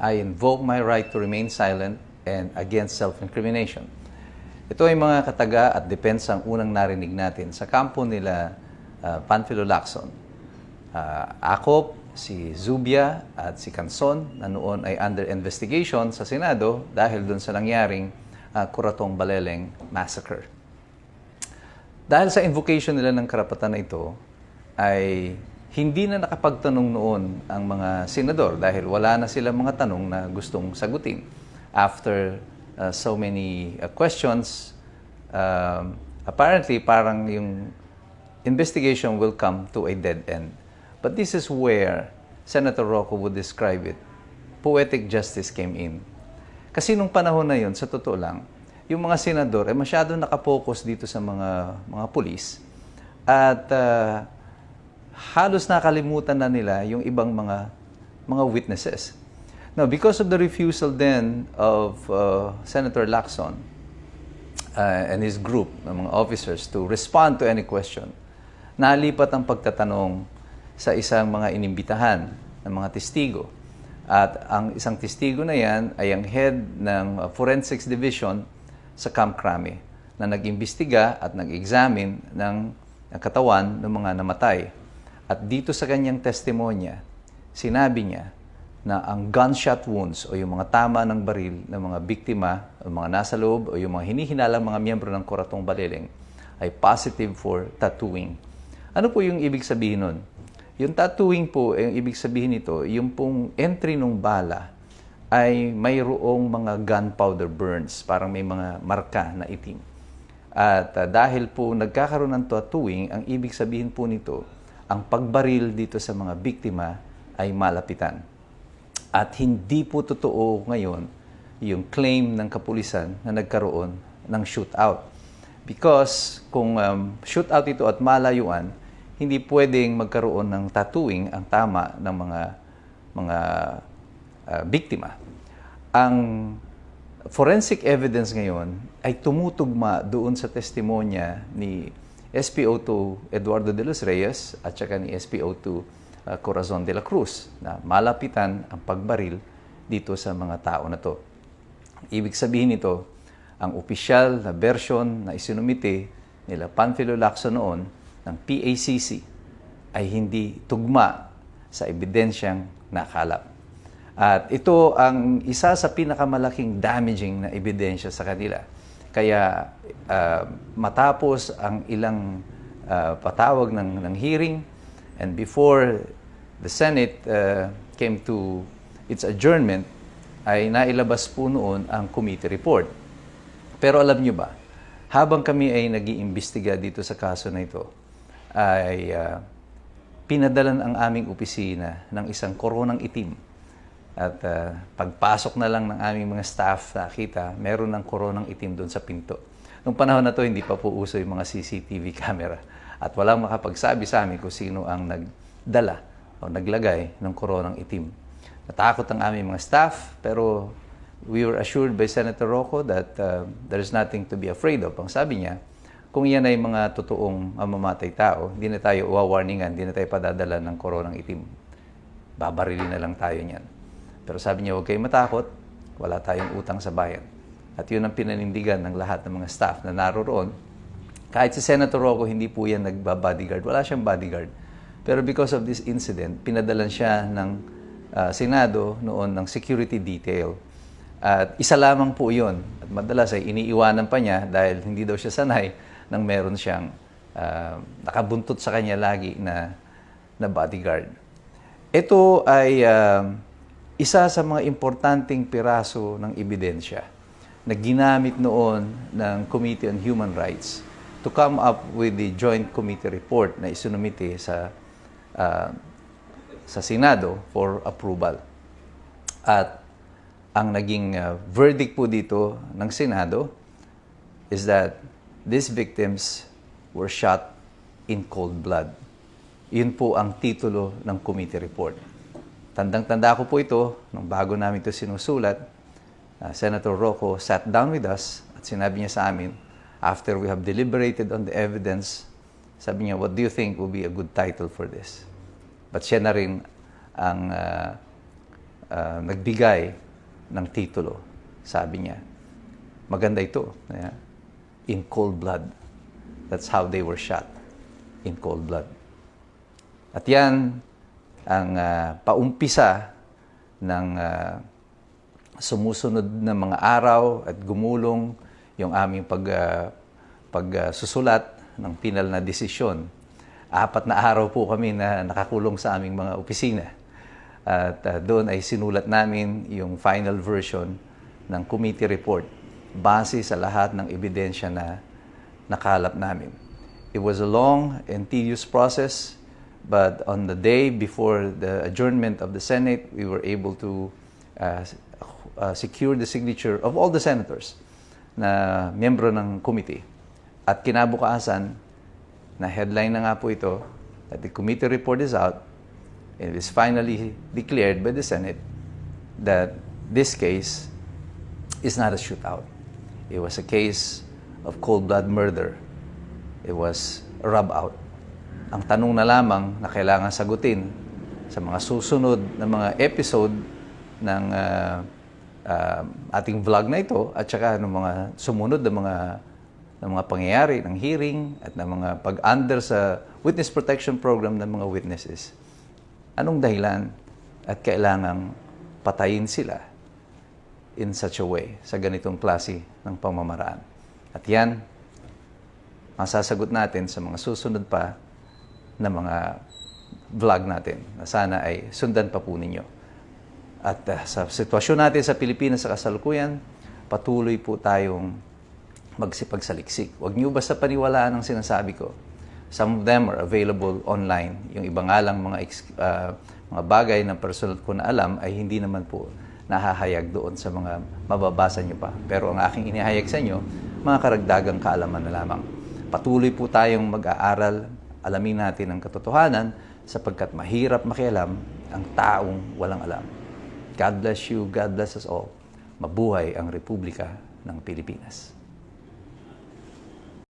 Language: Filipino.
I invoke my right to remain silent and against self-incrimination. Ito ay mga kataga at depensang unang narinig natin sa kampo nila uh, Panfilo Lacson. Uh, Akop, si Zubia at si Canson na noon ay under investigation sa Senado dahil dun sa nangyaring uh, Kuratong Baleleng Massacre. Dahil sa invocation nila ng karapatan na ito, ay hindi na nakapagtanong noon ang mga senador dahil wala na silang mga tanong na gustong sagutin. After uh, so many uh, questions, um, apparently parang yung investigation will come to a dead end. But this is where Senator Rocco would describe it. Poetic justice came in. Kasi nung panahon na yon, sa totoo lang, yung mga senador ay masyado nakapokus dito sa mga mga pulis at uh, halos nakalimutan na nila yung ibang mga mga witnesses. Now, because of the refusal then of uh, Senator Lacson uh, and his group ng mga officers to respond to any question, nalipat ang pagtatanong sa isang mga inimbitahan ng mga testigo. At ang isang testigo na yan ay ang head ng uh, Forensics Division sa Camp Crame na nag-imbestiga at nag-examine ng ng katawan ng mga namatay. At dito sa kanyang testimonya, sinabi niya na ang gunshot wounds o yung mga tama ng baril ng mga biktima, o mga nasa loob o yung mga hinihinalang mga miyembro ng Kuratong Balileng ay positive for tattooing. Ano po yung ibig sabihin nun? Yung tattooing po, yung ibig sabihin nito, yung pong entry ng bala ay mayroong mga gunpowder burns, parang may mga marka na itim. At uh, dahil po nagkakaroon ng tattooing, ang ibig sabihin po nito, ang pagbaril dito sa mga biktima ay malapitan. At hindi po totoo ngayon yung claim ng kapulisan na nagkaroon ng shootout. Because kung um, shootout ito at malayuan, hindi pwedeng magkaroon ng tattooing ang tama ng mga mga uh, biktima. Ang forensic evidence ngayon ay tumutugma doon sa testimonya ni SPO2 Eduardo de los Reyes at saka ni SPO2 uh, Corazon de la Cruz na malapitan ang pagbaril dito sa mga tao na to. Ibig sabihin nito, ang opisyal na version na isinumite nila Panfilo Lacson noon ng PACC ay hindi tugma sa ebidensyang nakalap. At ito ang isa sa pinakamalaking damaging na ebidensya sa kanila. Kaya uh, matapos ang ilang uh, patawag ng, ng hearing and before the Senate uh, came to its adjournment, ay nailabas po noon ang committee report. Pero alam nyo ba, habang kami ay nag-iimbestiga dito sa kaso na ito, ay uh, pinadalan ang aming opisina ng isang koronang itim. At uh, pagpasok na lang ng aming mga staff, nakita, meron ng koronang itim doon sa pinto. Noong panahon na to, hindi pa po uso yung mga CCTV camera. At walang makapagsabi sa amin kung sino ang nagdala o naglagay ng koronang itim. Natakot ang aming mga staff, pero we were assured by Senator Rocco that uh, there is nothing to be afraid of. Ang sabi niya, kung yan ay mga totoong mamamatay tao, hindi na tayo uwa-warningan, hindi na tayo padadala ng koronang itim. Babarilin na lang tayo niyan. Pero sabi niya, huwag kayong matakot, wala tayong utang sa bayan. At yun ang pinanindigan ng lahat ng mga staff na naroroon. Kahit si Senator Rocco, hindi po yan nagba-bodyguard. Wala siyang bodyguard. Pero because of this incident, pinadalan siya ng uh, Senado noon ng security detail. At isa lamang po yun. At madalas ay iniiwanan pa niya dahil hindi daw siya sanay nang meron siyang uh, nakabuntot sa kanya lagi na, na bodyguard. Ito ay uh, isa sa mga importanteng piraso ng ebidensya na ginamit noon ng Committee on Human Rights to come up with the Joint Committee Report na isinumite sa uh, sa Senado for approval. At ang naging uh, verdict po dito ng Senado is that these victims were shot in cold blood. Yun po ang titulo ng committee report. Tandang-tanda ko po ito, nung bago namin ito sinusulat, uh, Senator Rocco sat down with us at sinabi niya sa amin, after we have deliberated on the evidence, sabi niya, what do you think will be a good title for this? But siya na rin ang uh, ah, nagbigay ng titulo. Sabi niya, maganda ito. Ayan. In cold blood. That's how they were shot. In cold blood. At yan ang ah, paumpisa ng ah, sumusunod na mga araw at gumulong yung aming pag, ah, pagsusulat ng pinal na desisyon. Apat na araw po kami na nakakulong sa aming mga opisina. At ah, doon ay sinulat namin yung final version ng committee report base sa lahat ng ebidensya na nakalap namin. It was a long and tedious process, but on the day before the adjournment of the Senate, we were able to uh, uh, secure the signature of all the senators na miyembro ng committee. At kinabukasan, na headline na nga po ito, that the committee report is out, and it is finally declared by the Senate that this case is not a shootout. It was a case of cold blood murder. It was a rub out. Ang tanong na lamang na kailangan sagutin sa mga susunod na mga episode ng ah, ah, ating vlog na ito at saka ng mga sumunod na mga ng mga pangyayari ng hearing at ng mga pag-under sa witness protection program ng mga witnesses. Anong dahilan at kailangang patayin sila in such a way sa ganitong klase ng pamamaraan. At yan, masasagot natin sa mga susunod pa na mga vlog natin na sana ay sundan pa po ninyo. At ah, sa sitwasyon natin sa Pilipinas sa kasalukuyan, patuloy po tayong magsipagsaliksik. Huwag niyo basta paniwalaan ang sinasabi ko. Some of them are available online. Yung iba nga lang mga, ah, mga bagay na personal ko na alam ay hindi naman po nahahayag doon sa mga mababasa niyo pa. Pero ang aking inihayag sa inyo, mga karagdagang kaalaman na lamang. Patuloy po tayong mag-aaral, alamin natin ang katotohanan sapagkat mahirap makialam ang taong walang alam. God bless you, God bless us all. Mabuhay ang Republika ng Pilipinas.